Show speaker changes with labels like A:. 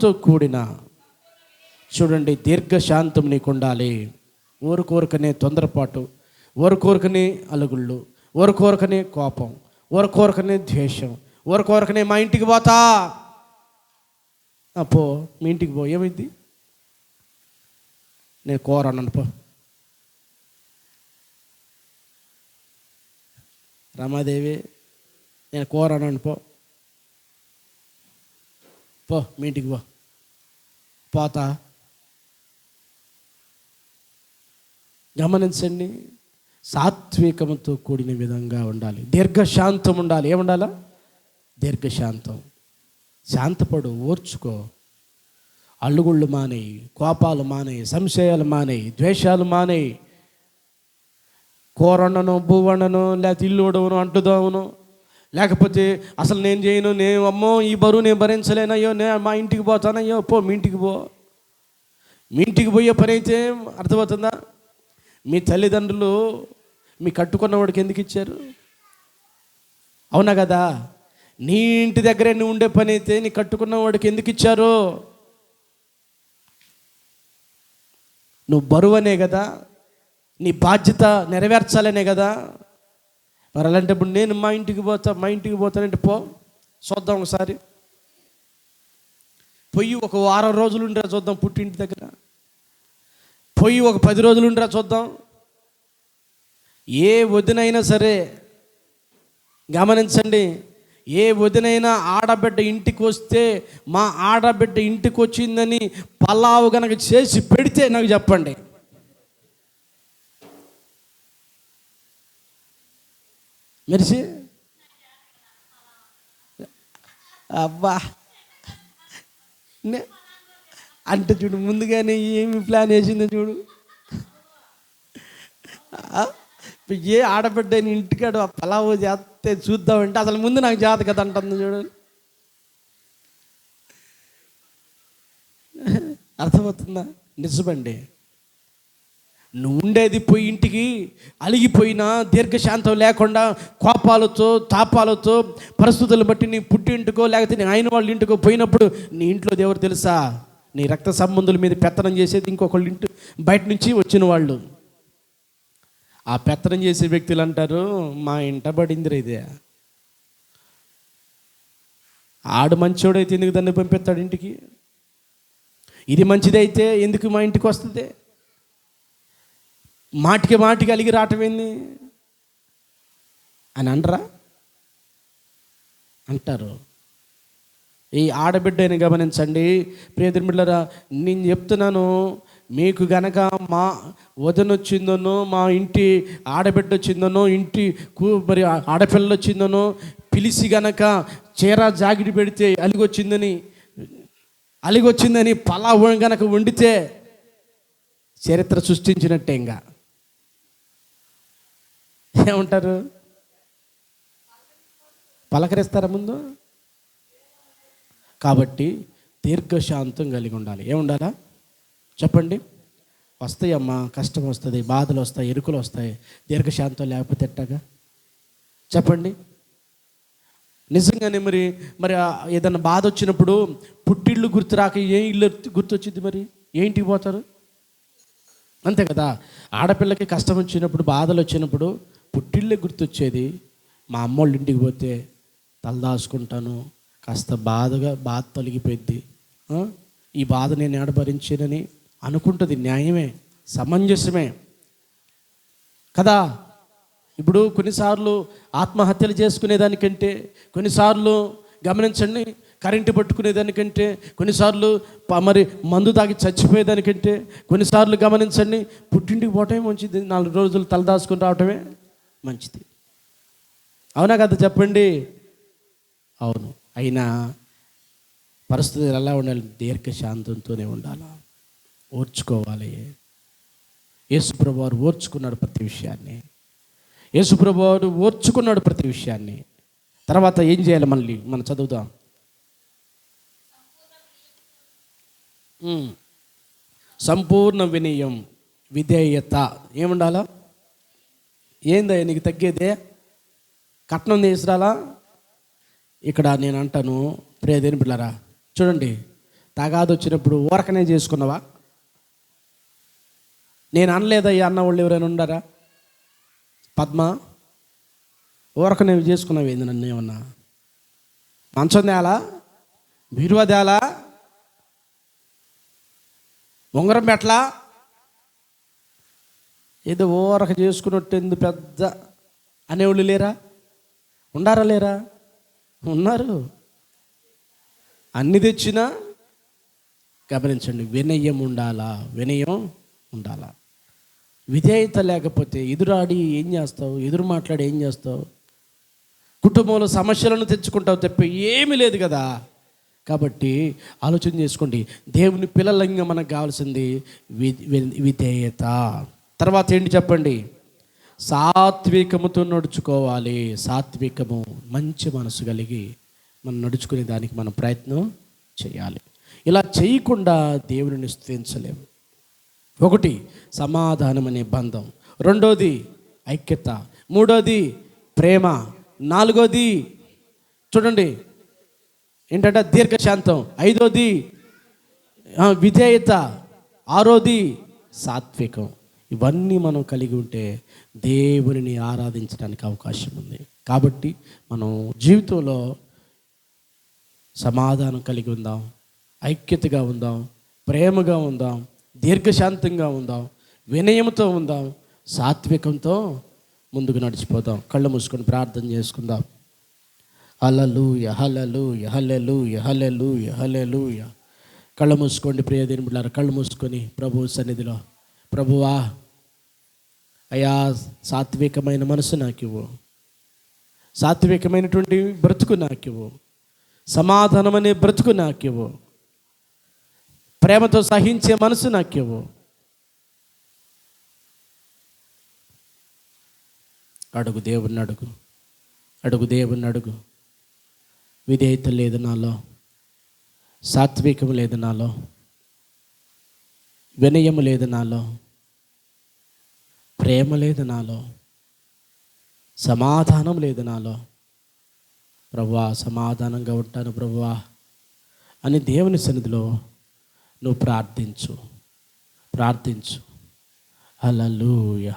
A: సాత్వికముతో కూడిన చూడండి దీర్ఘశాంతం నీకు ఉండాలి ఊరుకోరుకనే తొందరపాటు ఊరుకోరుకనే అలుగుళ్ళు ఊరుకోరుకనే కోపం ఊరుకోరుకనే ద్వేషం ఊరుకోరుకనే మా ఇంటికి పోతా. అపో పో మీ ఇంటికి పో ఏమైంది? నేను కూర పో. రమాదేవి నేను కూర పో. పో మీ ఇంటికి పో. పోత? గమనించండి సాత్వికముతో కూడిన విధంగా ఉండాలి. దీర్ఘశాంతం ఉండాలి. ఏముండాలా? దీర్ఘశాంతం. శాంతపడు ఓర్చుకో. అల్లుగుళ్ళు మానేయి కోపాలు మానేయి సంశయాలు మానేయి ద్వేషాలు మానేయి. కూరొండను భూవండను లేకపోతే ఇల్లు ఉడవను అంటుదావును. లేకపోతే అసలు నేను చేయను నేను అమ్మో ఈ బరువు నేను భరించలేనయ్యో నేను మా ఇంటికి పోతానయ్యో పో మీ ఇంటికి పో. మీ ఇంటికి పోయే పని అయితే అర్థమవుతుందా? మీ తల్లిదండ్రులు మీ కట్టుకున్నవాడికి ఎందుకు ఇచ్చారు? అవునా కదా? నీ ఇంటి దగ్గరే నువ్వు ఉండే పని అయితే నీ కట్టుకున్న వాడికి ఎందుకు ఇచ్చారు? నువ్వు బరువనే కదా? నీ బాధ్యత నెరవేర్చాలనే కదా? మరి అలాంటప్పుడు నేను మా ఇంటికి పోతా మా ఇంటికి పోతానంటే పో చూద్దాం ఒకసారి. పొయ్యి ఒక వారం రోజులు ఉండరా చూద్దాం పుట్టింటి దగ్గర. పొయ్యి ఒక పది రోజులు ఉండరా చూద్దాం. ఏ వదినైనా సరే గమనించండి ఏ వదినైనా ఆడబిడ్డ ఇంటికి వస్తే మా ఆడబిడ్డ ఇంటికి వచ్చిందని పలావు గనక చేసి పెడితే నాకు చెప్పండి. మెరిసి అబ్బా నే- అంటే చూడు ముందుగానే ఏమి ప్లాన్ వేసిందో చూడు. ఏ ఆడబిడ్డ ఇంటికాడ ఇంటికాడు ఆ పలావు చేస్తే చూద్దామంటే అసలు ముందు నాకు జాత కదా అంటుంది చూడు. అర్థమవుతుందా? నిజమండి. నువ్వు ఉండేది పోయి ఇంటికి అలిగిపోయినా దీర్ఘశాంతం లేకుండా కోపాలతో తాపాలతో పరిస్థితులు బట్టి నీ పుట్టింటికో లేకపోతే నీ ఆయన వాళ్ళ ఇంటికో పోయినప్పుడు నీ ఇంట్లో దేవుడు తెలుసా? నీ రక్త సంబంధుల మీద పెత్తనం చేసేది ఇంకొకళ్ళ ఇంటి బయట నుంచి వచ్చిన వాళ్ళు. ఆ పెత్తనం చేసే వ్యక్తులు అంటారు మా ఇంట పడిందిరా ఇదే. ఆడు మంచోడైతే ఎందుకు దాన్ని పంపిస్తాడు ఇంటికి? ఇది మంచిదైతే ఎందుకు మా ఇంటికి వస్తుంది? మాటికి మాటికి అలిగి రావటం ఏంది? అని అనరా? అంటారు. ఈ ఆడబిడ్డని గమనించండి. ప్రియమిళ్ళరా నేను చెప్తున్నాను మీకు గనక మా వదనొచ్చిందనో మా ఇంటి ఆడబిడ్డ వచ్చిందనో ఇంటి కూ మరి ఆడపిల్ల వచ్చిందనో పిలిచి గనక చీర జాగిడి పెడితే అలిగొచ్చిందని అలిగొచ్చిందని పలా గనక వండితే చరిత్ర సృష్టించినట్టే ఇంకా ఏమంటారు? పలకరిస్తారా ముందు? కాబట్టి దీర్ఘశాంతం కలిగి ఉండాలి. ఏముండాలా? చెప్పండి. వస్తాయమ్మా కష్టం వస్తుంది బాధలు వస్తాయి ఎరుకులు వస్తాయి. దీర్ఘశాంతం లేకపోతే ఎట్టాగా? చెప్పండి. నిజంగానే మరి మరి ఏదైనా బాధ వచ్చినప్పుడు పుట్టిళ్ళు గుర్తు రాక ఏ ఇల్లు గుర్తొచ్చింది మరి? ఏంటికి పోతారు? అంతే కదా. ఆడపిల్లకి కష్టం వచ్చినప్పుడు బాధలు వచ్చినప్పుడు పుట్టిళ్ళే గుర్తొచ్చేది మా అమ్మోళ్ళ ఇంటికి పోతే తలదాచుకుంటాను కాస్త బాధగా బాధ తొలగిపోయింది ఈ బాధ నేను ఏడభరించానని అనుకుంటుంది న్యాయమే సమంజసమే. కదా? ఇప్పుడు కొన్నిసార్లు ఆత్మహత్యలు చేసుకునేదానికంటే కొన్నిసార్లు గమనించండి కరెంటు పట్టుకునేదానికంటే కొన్నిసార్లు మరి మందు తాగి చచ్చిపోయేదానికంటే కొన్నిసార్లు గమనించండి పుట్టింటికి పోవటమే మంచిది నాలుగు రోజులు తలదాచుకుని రావటమే. మంచిది. అవునా కదా చెప్పండి. అవును. అయినా పరిస్థితులు ఎలా ఉండాలి? దీర్ఘశాంతంతోనే ఉండాలి? ఓర్చుకోవాలి. యేసుప్రభు వారు ఓర్చుకున్నాడు ప్రతి విషయాన్ని. యేసుప్రభు వారు ఓర్చుకున్నాడు ప్రతి విషయాన్ని. తర్వాత ఏం చేయాలి మళ్ళీ? మనం చదువుదాం. సంపూర్ణ వినయం విధేయత ఏముండాలా? ఏందయ్యా నీకు తగ్గేదే? కట్నం తీసుకురాలా ఇక్కడ నేను అంటాను ప్రేదేని పిల్లరా చూడండి తగాదు వచ్చినప్పుడు ఊరకనే చేసుకున్నావా? నేను అనలేదయ్యా అన్న వాళ్ళు ఎవరైనా ఉండారా? పద్మ ఊరకనే చేసుకున్నావు ఏంది నన్ను ఏమన్నా? మంచం తేలా? బీరువా తేలా? ఉంగరం పెట్లా ఏదో ఓరక చేసుకున్నట్టు పెద్ద అనేవాళ్ళు లేరా? ఉండారా లేరా? ఉన్నారు. అన్ని తెచ్చినా గమనించండి వినయం ఉండాలా? వినయం ఉండాలా? విధేయత లేకపోతే ఎదురాడి ఏం చేస్తావు? ఎదురు మాట్లాడి ఏం చేస్తావు? కుటుంబంలో సమస్యలను తెచ్చుకుంటావు తప్ప ఏమీ లేదు కదా. కాబట్టి ఆలోచన చేసుకోండి దేవుని పిల్లలంగా మనకు కావాల్సింది వి- విధేయత. తర్వాత ఏంటి చెప్పండి? సాత్వికముతో నడుచుకోవాలి. సాత్వికము మంచి మనసు కలిగి మనం నడుచుకునే దానికి మనం ప్రయత్నం చేయాలి. ఇలా చేయకుండా దేవుని స్థుతించలేము. ఒకటి సమాధానం అనే బంధం. రెండోది ఐక్యత. మూడోది ప్రేమ. నాలుగోది చూడండి ఏంటంటే దీర్ఘశాంతం. ఐదోది విధేయత. ఆరోది సాత్వికం. ఇవన్నీ మనం కలిగి ఉంటే దేవునిని ఆరాధించడానికి అవకాశం ఉంది. కాబట్టి మనం జీవితంలో సమాధానం కలిగి ఉందాం ఐక్యతగా ఉందాం ప్రేమగా ఉందాం దీర్ఘశాంతంగా ఉందాం వినయంతో ఉందాం సాత్వికంతో ముందుకు నడిచిపోదాం. కళ్ళు మూసుకొని ప్రార్థన చేసుకుందాం. అలలు యహలలు యహలలు యహలలు యహలలు కళ్ళు మూసుకోండి ప్రియదేని బిడ్డారు కళ్ళు మూసుకొని ప్రభు సన్నిధిలో. ప్రభువా అయా సాత్వికమైన మనసు నాకు ఇవ్వు సాత్వికమైనటువంటి బ్రతుకు నాకు ఇవ్వు సమాధానం అనే బ్రతుకు నాకు ఇవ్వు ప్రేమతో సహించే మనసు నాకు ఇవ్వు అడుగు దేవుణ్ణి అడుగు. అడుగు దేవుణ్ణి అడుగు. విధేయత లేదు నాలో. సాత్వికం లేదు నాలో. వినయం లేదు నాలో. ప్రేమ లేదు నాలో సమాధానం లేదు నాలో. ప్రభువా సమాధానంగా ఉంటాను ప్రభువా అని దేవుని సన్నిధిలో నువ్వు ప్రార్థించు ప్రార్థించు. అలలుయ